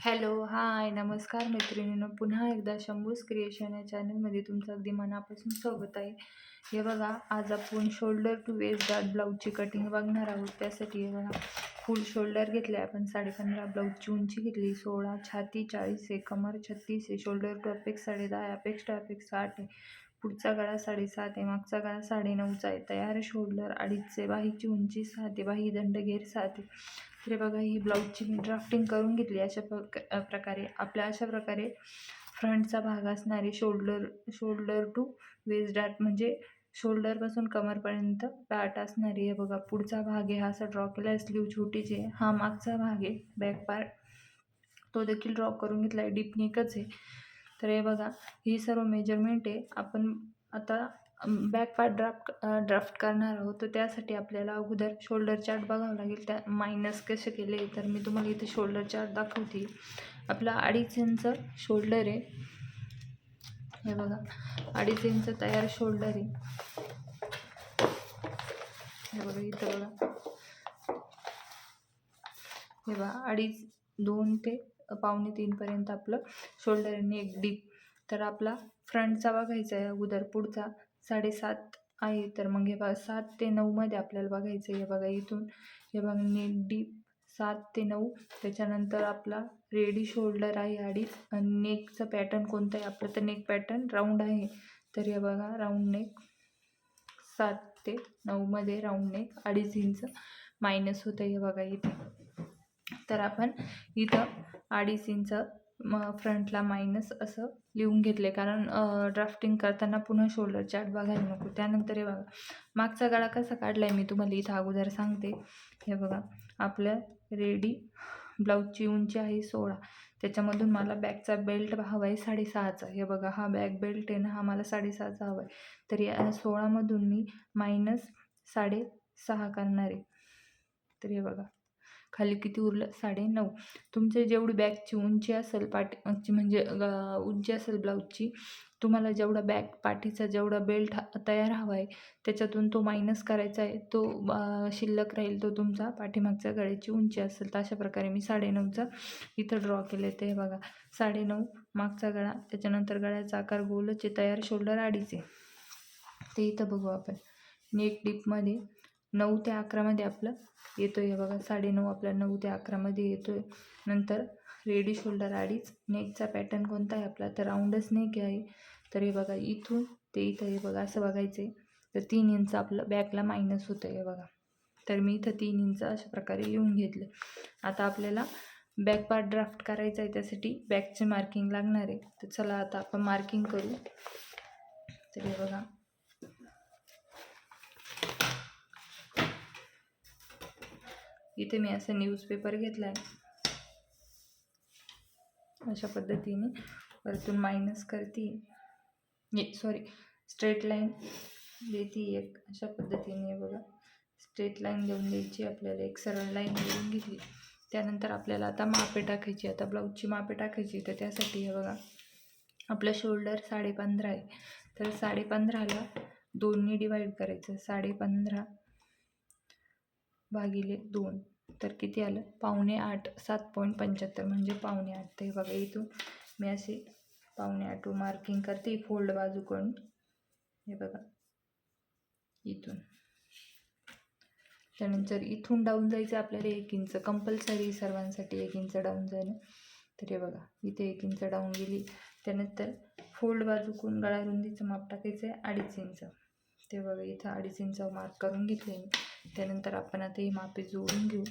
Hello, हाय, नमस्कार मैत्रिणीनं. पुन्हा एकदा शंभूस क्रिएशन या चॅनलमध्ये तुमचं अगदी मनापासून स्वागत आहे. हे बघा, आज आपण शोल्डर टू वेस्ट गार्ड ब्लाऊजची कटिंग बघणार आहोत. त्यासाठी हे बघा, फुल शोल्डर घेतले आपण साडेपंधरा ब्लाऊजची उंची घेतली सोळा छाती चाळीस आहे, कमर छत्तीस आहे, शोल्डर टू अपेक्स दहा अपेक्स टू अपेक्स आठ आहे, पुढचा गळा साडेसात आहे, मागचा गळा साडेनऊचा आहे. तयार शोल्डर अडीचशे, बाहीची उंची सात आहे, बाही दंडगेर सात आहे. तर बघा ही ब्लाऊजची मी ड्राफ्टिंग करून घेतली अशा प्रकारे आपल्या अशा प्रकारे फ्रंटचा भाग असणारे shoulder shoulder to waist dart म्हणजे शोल्डरपासून कमरपर्यंत पॅट असणारी आहे बघा पुढचा भाग आहे. हा असा ड्रॉ केला आहे स्लीव छोटीची आहे. हा मागचा भाग आहे. Back part. तो देखील ड्रॉ करून घेतला आहे डीपनिकच आहे. तर हे बघा ही सर्व मेजरमेंट आहे. आपण आता बॅक पार्ट ड्राफ्ट ड्राफ्ट करणार आहोत. तर त्यासाठी आपल्याला अगोदर शोल्डर चार्ट बघावं लागेल. त्या मायनस कसे केले तर मी तुम्हाला इथे शोल्डर चार्ट दाखवते. आपला अडीच इंच शोल्डर आहे. हे बघा अडीच इंच तयार शोल्डर आहे. हे बघा इथं बघा. हे बघा अडीच दोन ते पावणे तीनपर्यंत आपलं शोल्डर आणि एक डीप तर आपला फ्रंटचा बघायचा आहे अगोदर पुढचा. साडेसात आहे तर मग हे बघा सात ते नऊमध्ये आपल्याला बघायचं आहे. हे बघा इथून हे बघा नेक डीप सात ते नऊ. त्याच्यानंतर आपला रेडी शोल्डर आहे अडीच आणि नेकचं पॅटर्न कोणतं आहे? आपलं तर नेक पॅटर्न राऊंड आहे. तर हे बघा राऊंड नेक सात ते नऊमध्ये राऊंड नेक अडीच इंच मायनस होतं हे बघा इथे. तर आपण इथं अडीच इंच मग फ्रंटला मायनस असं लिहून घेतले कारण ड्राफ्टिंग करताना पुन्हा शोल्डर चार्ट बघायला नको. त्यानंतर हे बघा. मागचा गळा कसा काढला आहे मी तुम्हाला इथं अगोदर सांगते. हे बघा. आपल्या रेडी ब्लाऊजची उंची आहे सोळा. त्याच्यामधून मला बॅकचा बेल्ट हवा आहे साडेसहाचा. हे बघा. हा बॅक बेल्ट आहे ना हा मला साडेसहाचा हवा आहे तर या सोळामधून मी मायनस साडेसहा करणार. आहे तर हे बघा. खाली किती उरलं? साडे नऊ तुमचे जेवढी बॅगची उंची असेल पाठी म्हणजे उंची असेल ब्लाऊजची तुम्हाला जेवढा बॅग पाठीचा जेवढा बेल्ट तयार हवा आहे त्याच्यातून तो मायनस करायचा आहे तो शिल्लक राहील तो तुमचा पाठीमागच्या गळ्याची उंची असेल तर अशा प्रकारे मी साडेनऊचा इथं ड्रॉ केलं आहे ते बघा. साडेनऊ मागचा गळा त्याच्यानंतर गळ्याचा आकार गोलचे तयार शोल्डर अडीचे ते इथं बघू आपण. नेक डीपमध्ये नऊ ते अकरामध्ये आपलं येतो आहे बघा साडेनऊ आपला नऊ ते अकरामध्ये येतो आहे नंतर रेडी शोल्डर अडीच नेकचा पॅटर्न कोणता आहे आपला? तर राऊंडच नेक आहे. तर हे बघा इथून ते इथं हे बघा असं बघायचं आहे तर तीन इंच आपलं बॅकला मायनस होतं आहे बघा. तर मी इथं तीन इंच अशा प्रकारे लिहून घेतलं. आता आपल्याला बॅक पार्ट ड्राफ्ट करायचा आहे त्यासाठी बॅकचे मार्किंग लागणार आहे. तर चला आता आपण मार्किंग करू. तर हे बघा इथे मी असं न्यूजपेपर घेतला आहे अशा पद्धतीने. वरतून मायनस करते. सॉरी स्ट्रेट लाईन देते एक. अशा पद्धतीने बघा. स्ट्रेट लाईन देऊन द्यायची आपल्याला. एक सरळ लाईन देऊन घेतली. त्यानंतर आपल्याला आता मापे टाकायची. आता ब्लाऊजची मापे टाकायची. तर त्यासाठी हे बघा. आपलं शोल्डर साडेपंधरा आहे. तर साडेपंधराला दोन्ही डिवाईड करायचं. साडेपंधरा भागिले दोन. तर किती आलं? पावणे आठ सात पॉईंट पंच्याहत्तर. म्हणजे पावणे आठ. तर हे बघा इथून मी असे पावणे आठ मार्किंग करते. फोल्ड बाजूकडून. हे बघा. इथून. त्यानंतर इथून डाऊन जायचं आपल्याला एक इंच कंपल्सरी सर्वांसाठी एक इंच डाऊन जाणं. तर हे बघा. इथे एक इंच डाऊन गेली. त्यानंतर फोल्ड बाजूकडून गळा रुंदीचं माप टाकायचं आहे. अडीच इंच ते बघा इथं अडीच इंच मार्क करून घेतले मी. त्यानंतर आपण आता ही मापे जोडून घेऊ.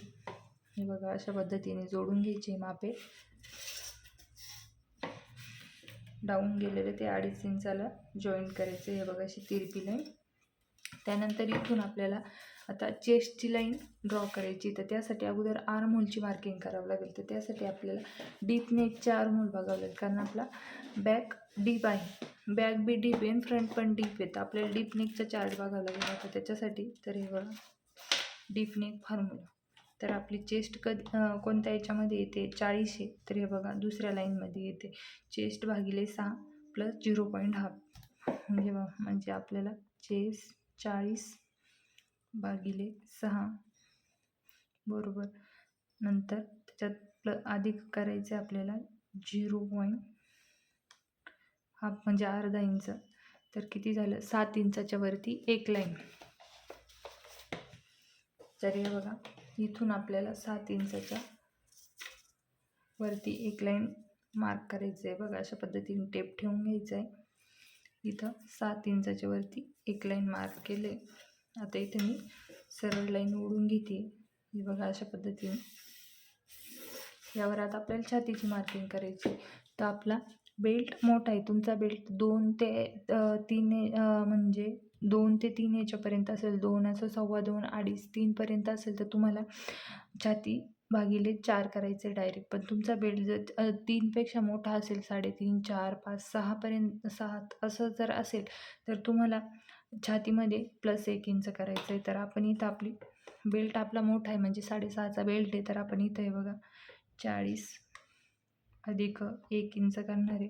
हे बघा अशा पद्धतीने जोडून घ्यायचे मापे. डाऊन गेलेले ते अडीच इंचाला जॉईंट करायचे. हे बघा अशी तिरपी लाईन त्यानंतर इथून आपल्याला आता चेस्टची लाईन ड्रॉ करायची. तर त्यासाठी अगोदर आर्महोलची मार्किंग करावं लागेल. तर त्यासाठी आपल्याला डीप नेकचे आर्महोल बघावं लागेल. कारण आपला बॅक डीप आहे. बॅक बी डीप आहे फ्रंट पण डीप आहे. तर आपल्याला डीप नेकचा चार्ट बघावं लागेल. आता त्याच्यासाठी तर हे बघा. डीप फॉर्म्युला तर आपली चेस्ट कधी कोणत्या याच्यामध्ये येते? चाळीस आहे. तर हे बघा दुसऱ्या लाईनमध्ये येते. चेस्ट भागिले सहा प्लस झिरो पॉईंट हाफ म्हणजे म्हणजे आपल्याला चेस चाळीस भागिले सहा. बरोबर. नंतर त्याच्यात प्ल अधिक करायचं आहे आपल्याला झिरो पॉईंट हाफ म्हणजे अर्धा इंच. तर किती झालं? सात इंचाच्या वरती एक लाईन तर हे बघा इथून आपल्याला सात इंचाच्या वरती एक लाईन मार्क करायचं आहे. बघा अशा पद्धतीने टेप ठेवून घ्यायचं आहे. इथं सात इंचाच्या वरती एक लाईन मार्क केले आता इथे मी सरळ लाईन ओढून घेते. ही बघा अशा पद्धतीने. यावर आता आपल्याला छातीची मार्किंग करायची तर आपला बेल्ट मोठा आहे. तुमचा बेल्ट दोन ते तीन म्हणजे दोन ते तीन याच्यापर्यंत असेल. दोन असं सव्वा दोन अडीच तीनपर्यंत असेल तर तुम्हाला छाती भागिले चार करायचे डायरेक्ट पण तुमचा बेल्ट जर तीनपेक्षा मोठा असेल साडेतीन चार पाच सहापर्यंत सात असं जर असेल तर तुम्हाला छातीमध्ये प्लस एक इंच करायचं आहे तर आपण इथं आपली बेल्ट आपला मोठा आहे. म्हणजे साडेसहाचा बेल्ट आहे. तर आपण इथं आहे बघा चाळीस अधिक एक इंच करणार. आहे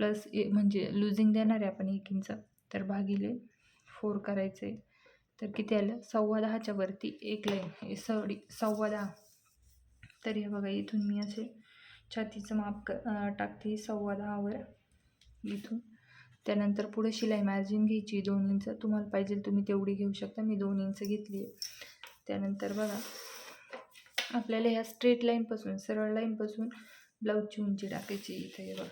प्लस ए म्हणजे लुझिंग देणार आहे आपण एक इंच. तर भागिले फोर करायचं. आहे तर किती आलं? सव्वा दहाच्या वरती एक लाईन हे सॉरी सव्वा दहा. तर हे बघा इथून मी असे छातीचं माप क टाकते सव्वा दहावर. इथून. त्यानंतर पुढे शिलाई मार्जिन घ्यायची दोन इंच. तुम्हाला पाहिजे तुम्ही तेवढी घेऊ शकता. मी दोन इंच घेतली आहे त्यानंतर बघा आपल्याला ह्या स्ट्रेट लाईनपासून सरळ लाईनपासून ब्लाऊजची उंची टाकायची इथे हे बघा.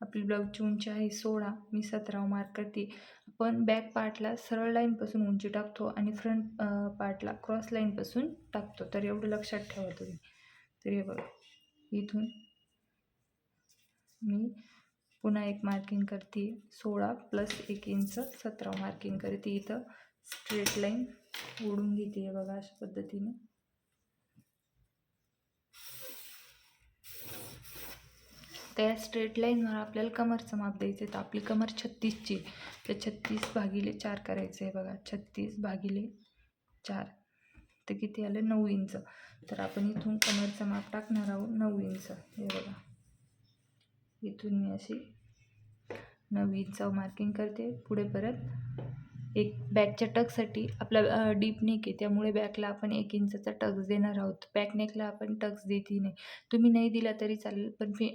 आपली ब्लाऊजची उंची आहे सोळा मी सतराव मार्क करते. आपण बॅक पार्टला सरळ लाईनपासून उंची टाकतो आणि फ्रंट पार्टला क्रॉस लाईनपासून टाकतो. तर एवढं लक्षात ठेवा तुम्ही. तर हे बघा. इथून मी पुन्हा एक मार्किंग करते. सोळा प्लस एक इंच सतरा मार्किंग करते. इथं स्ट्रेट लाईन ओढून घेते. हे बघा अशा पद्धतीने. त्या स्ट्रेट लाईनवर आपल्याला कमरचं माप द्यायचं आहे. तर आपली कमर छत्तीसची तर छत्तीस भागिले चार करायचं आहे बघा. छत्तीस भागिले चार. तर किती आलं? नऊ इंच. तर आपण इथून कमरचं माप टाकणार आहोत. नऊ इंच. हे बघा. इथून मी अशी नऊ इंच मार्किंग करते. पुढे परत एक बॅकच्या टकसाठी आपला डीप नेक आहे त्यामुळे बॅकला आपण एक इंचाचा टक्स देणार आहोत. बॅक नेकला आपण टक्स देतही नाही. तुम्ही नाही दिला तरी चालेल पण फि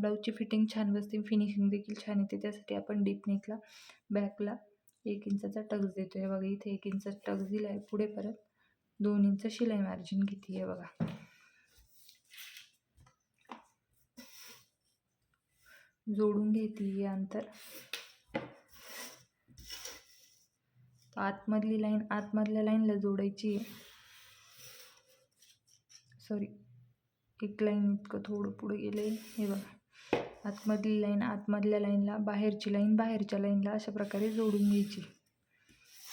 ब्लाऊजची फिटिंग छान बसते फिनिशिंग देखील छान येते त्यासाठी आपण डीप नेकला बॅकला एक इंचाचा टक्स देतो आहे बघा इथे एक इंचा टक्स दिला आहे पुढे परत दोन इंच शिलाई मार्जिन घेते आहे बघा. जोडून घेते अंतर. आतमधली लाईन आतमधल्या लाईनला जोडायची. सॉरी एक लाईन इतकं थोडं पुढे गेलं आहे हे बघा. आतमधली लाईन आतमधल्या लाईनला बाहेरची लाईन बाहेरच्या लाईनला अशा प्रकारे जोडून घ्यायची.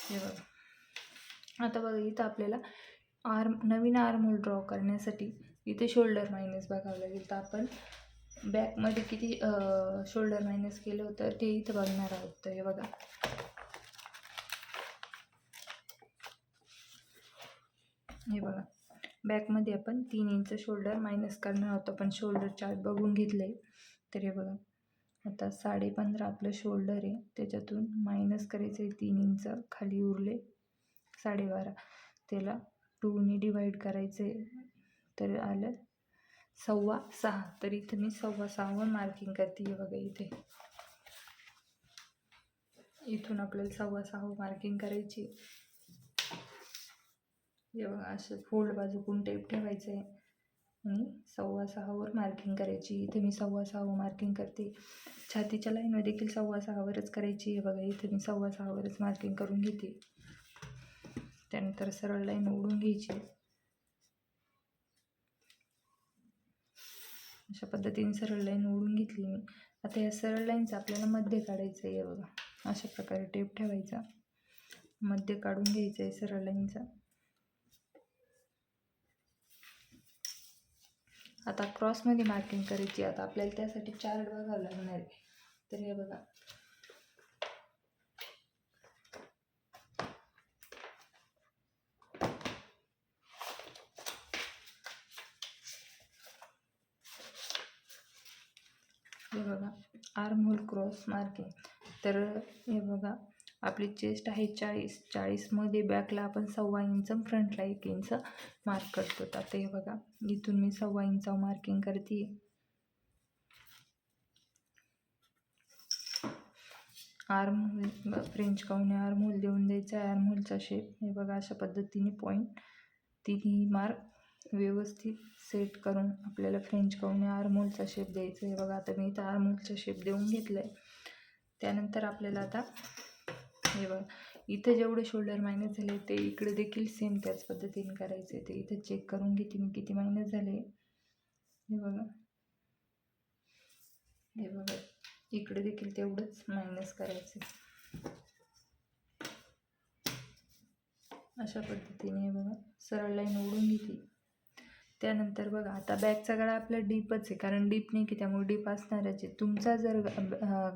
हे बघा. आता बघा इथं आपल्याला आर्म नवीन आर्मोल ड्रॉ करण्यासाठी इथे शोल्डर मायनस बघावं लागेल. तर आपण बॅकमध्ये किती शोल्डर मायनस केलं होतं ते इथं बघणार आहोत. तर हे बघा. हे बघा. बॅकमध्ये आपण तीन इंच शोल्डर मायनस करणार आहोत. आपण शोल्डर चार्ट बघून घेतले तर हे बघा. आता साडे पंधरा आपलं शोल्डर आहे. त्याच्यातून मायनस करायचं आहे तीन इंच खाली उरले साडेबारा. त्याला टूनी डिवाईड करायचं आहे तर आलं सव्वा सहा. तर इथं मी सव्वा सहावर मार्किंग करते. आहे बघा इथे. इथून आपल्याला सव्वा सहा मार्किंग करायची हे बघा असं फोल्ड बाजूकून टेप ठेवायचं आहे आणि सव्वा सहावर मार्किंग करायची. इथे मी सव्वा सहावर मार्किंग करते. छातीच्या लाईनवर देखील सव्वा सहावरच करायची. आहे बघा इथे मी सव्वा सहावरच मार्किंग करून घेते. त्यानंतर सरळ लाईन ओढून घ्यायची. अशा पद्धतीने सरळ लाईन ओढून घेतली मी. आता या सरळ लाईनचं आपल्याला मध्य काढायचं आहे बघा. अशा प्रकारे टेप ठेवायचा. मध्य काढून घ्यायचं आहे सरळ लाईनचा आता क्रॉसमध्ये मार्किंग करायची आता आपल्याला त्यासाठी चार्ट बघावं लागणार आहे. तर हे बघा. हे बघा. आर्म होल क्रॉस मार्किंग तर हे बघा. आपली चेस्ट आहे चाळीस चाळीसमध्ये बॅकला आपण सव्वा इंच फ्रंटला एक इंच मार्क करतो. आता हे बघा इथून मी सव्वा इंच मार्किंग करते. आर्म फ्रेंच काऊने आर्महोल देऊन द्यायचा आहे. आर्महोलचा शेप हे बघा अशा पद्धतीने पॉईंट तिन्ही मार्क व्यवस्थित सेट करून आपल्याला फ्रेंच काऊने आर्महोलचा शेप द्यायचा आहे. बघा आता मी इथं आर्महोलचा शेप देऊन घेतला आहे त्यानंतर आपल्याला आता हे बघा. इथं जेवढे शोल्डर मायनस झाले ते इकडे देखील सेम त्याच पद्धतीने करायचे ते इथं चेक करून घेते मी किती मायनस झाले. हे बघा. हे बघा. इकडे देखील तेवढंच मायनस करायचं अशा पद्धतीने हे बघा. सरळ लाईन ओढून घेतली त्यानंतर बघा आता बॅगचा गळा आपला डीपच आहे. कारण डीप नाही की त्यामुळे डीप असणारच आहे. तुमचा जर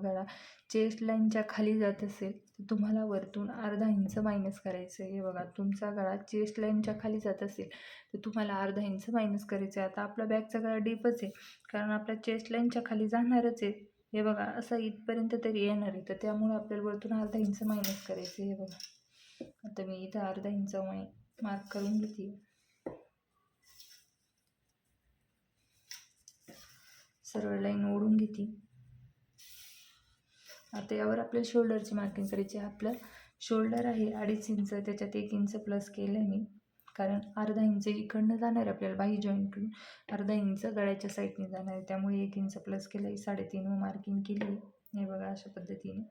गळा चेस्ट लाईनच्या खाली जात असेल तर तुम्हाला वरतून अर्धा इंच मायनस करायचं आहे हे बघा तुमचा गळा चेस्ट लाईनच्या खाली जात असेल तर तुम्हाला अर्धा इंच मायनस करायचं आहे आता आपला बॅगचा गळा डीपच आहे कारण आपला चेस्ट लाईनच्या खाली जाणारच आहे. हे बघा असं इथपर्यंत तरी येणार आहे. तर त्यामुळे आपल्याला वरतून अर्धा इंच मायनस करायचं आहे हे बघा. आता मी इथं अर्धा इंच माय मार्क करून घेते. सरळ लाईन ओढून घेते. आता यावर आपल्याला शोल्डरची मार्किंग करायची आपलं शोल्डर आहे अडीच इंच त्याच्यात एक इंच प्लस केलं आहे मी. कारण अर्धा इंच इकडनं जाणार आहे आपल्याला बाही जॉईंटकडून अर्धा इंच गळ्याच्या साईडने जाणार आहे. त्यामुळे एक इंच प्लस केलं आहे साडेतीन मार्किंग केली. आहे हे बघा अशा पद्धतीने.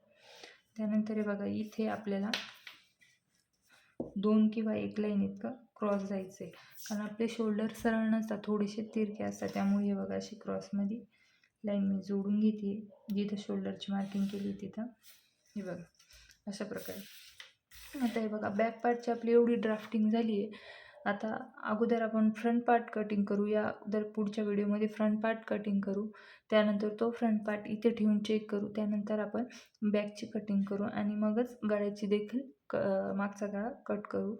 त्यानंतर हे बघा इथे आपल्याला दोन किंवा एक लाईन इतकं क्रॉस जायचं आहे कारण आपले शोल्डर सरळ नसतात. थोडेसे तिरके असतात. त्यामुळे हे बघा अशी क्रॉसमध्ये लाईन मी जोडून घेते. जिथं शोल्डरची मार्किंग केली तिथं. हे बघा अशा प्रकारे. आता हे बघा बॅक पार्टची आपली एवढी ड्राफ्टिंग झाली आहे आता अगोदर आपण फ्रंट पार्ट कटिंग करू या अगोदर पुढच्या व्हिडिओमध्ये फ्रंट पार्ट कटिंग करू. त्यानंतर तो फ्रंट पार्ट इथे ठेवून चेक करू. त्यानंतर आपण बॅकची कटिंग करू आणि मगच गळ्याची देखील क मागचा गळा कट करू.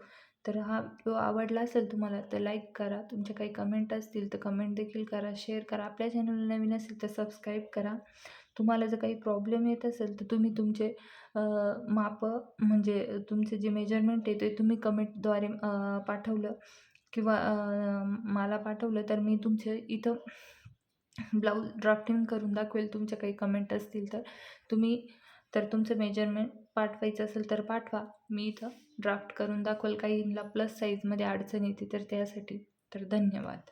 तर हा व्हिडिओ आवडला असेल तुम्हाला तर लाईक करा. तुमच्या काही कमेंट असतील तर कमेंट देखील करा शेअर करा. आपल्या चॅनलला नवीन असेल तर सबस्क्राईब करा. तुम्हाला जर काही प्रॉब्लेम येत असेल तर तुम्ही तुमचे मापं म्हणजे तुमचे जे मेजरमेंट आहे ते तुम्ही कमेंटद्वारे पाठवलं किंवा मला पाठवलं तर मी तुमचे इथं ब्लाऊज ड्राफ्टिंग करून दाखवेल. तुमच्या काही कमेंट असतील तर तुम्ही तर तुमचं मेजरमेंट पाठवायचं असेल तर पाठवा. मी इथं ड्राफ्ट करून दाखवेल. काहींना प्लस साईजमध्ये अडचण येते तर त्यासाठी तर धन्यवाद.